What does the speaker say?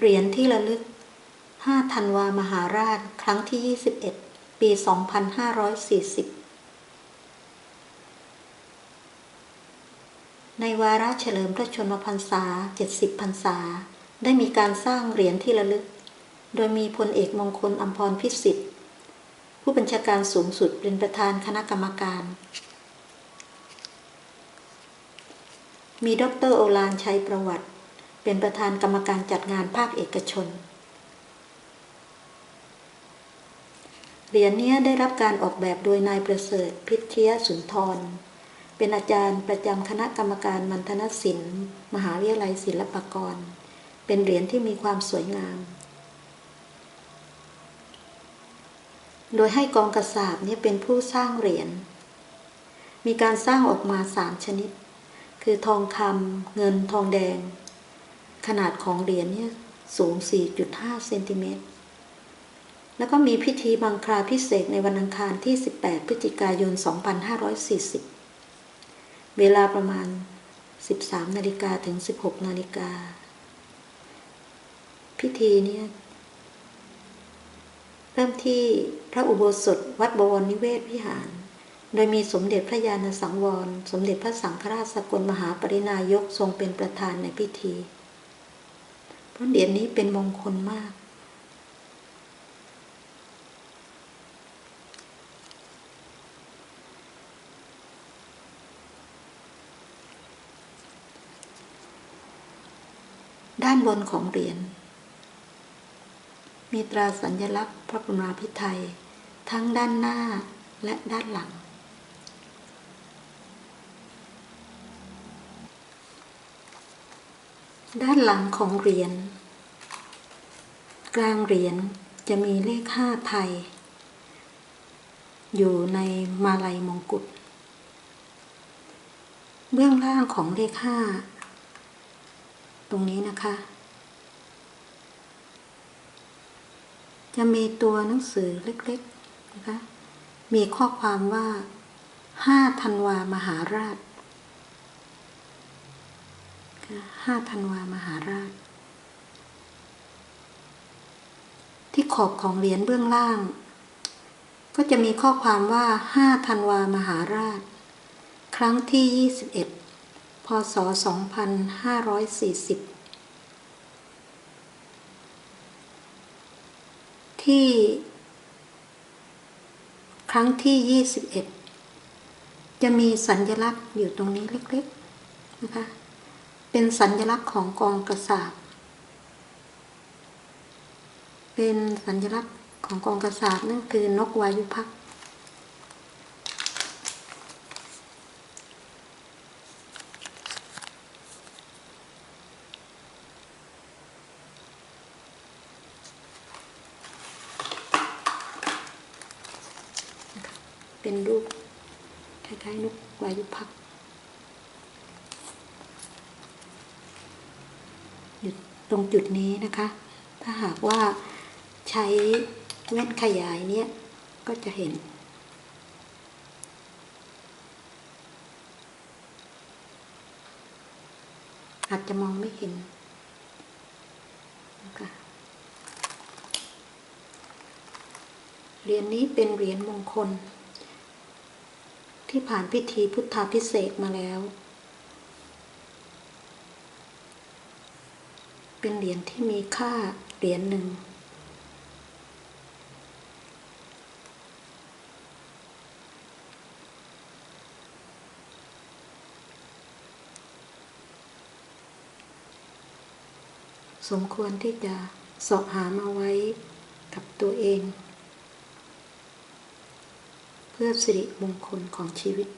เหรียญที่ระลึก 5 ธันวามหาราช ครั้งที่ 21 ปี 2540 ในวาระเฉลิมพระชนมพรรษา 70 พรรษา ได้มีการสร้างเหรียญที่ระลึก โดยมีพลเอกมงคลอัมพรพิสิทธิ์ ผู้บัญชาการสูงสุดเป็นประธานคณะกรรมการมีดรโอลานชัยประวัติ เป็นประธานกรรมการจัดงานภาคเอกชน เหรียญนี้ได้รับการออกแบบโดยนายประเสริฐ พิทยสุนทร เป็นอาจารย์ประจำคณะกรรมการมัณฑนศิลป์ มหาวิทยาลัยศิลปากร เป็นเหรียญที่มีความสวยงาม โดยให้กองกระสาบเนี่ยเป็นผู้สร้างเหรียญ มีการสร้างออกมาสามชนิด คือทองคำเงินทองแดง ขนาดของเหรียญเนี่ยสูง 4.5 เซนติเมตร แล้วก็มีพิธีบังคลาพิเศษในวันอังคารที่ 18 พฤศจิกายน 2540 เวลาประมาณ 13 นาฬิกาถึง 16 นาฬิกา พิธีเนี่ยเริ่มที่พระอุโบสถวัดบวรนิเวศวิหาร โดยมีสมเด็จพระญาณสังวร สมเด็จพระสังฆราชสกลมหาปรินายกทรงเป็นประธานในพิธี ราะเหรียญนี้เป็นมงคลมาก ด้านบนของเหรียญ มีตราสัญลักษณ์พระบรมราภิไธยทั้งด้านหน้าและด้านหลัง ด้านหลังของเหรียญ กลางเหรียญจะมีเลขห้าไทย อยู่ในมาลัยมงกุฎ เบื้องล่างของเลขห้าตรงนี้นะคะ จะมีตัวหนังสือเล็กๆนะคะ มีข้อความว่า5ธันวามหาราช5ธันวามหาราช ที่ขอบของเหรียญเบื้องล่าง ก็จะมีข้อความว่า5ธันวามหาราช ครั้งที่ 21 พศ 2540 ที่ ครั้งที่ 21 จะมีสัญลักษณ์อยู่ตรงนี้เล็กๆนะคะเป็นสัญลักษณ์ของกองกระสาบ เป็นสัญลักษณ์ของกองกระสาบนั่นคือนกวายุพักเป็นรูปคล้ายๆนกวายุพักอยู่ตรงจุดนี้นะคะ ถ้าหากว่า ใช้แว่นขยายเนี่ยก็จะเห็น อาจจะมองไม่เห็นนะคะเหรียญนี้เป็นเหรียญมงคล ที่ผ่านพิธีพุทธาพิเศษมาแล้ว เป็นเหรียญที่มีค่าเหรียญหนึ่ง สมควรที่จะเสาะหามาไว้กับตัวเอง เพื่อสิริมงคลของชีวิต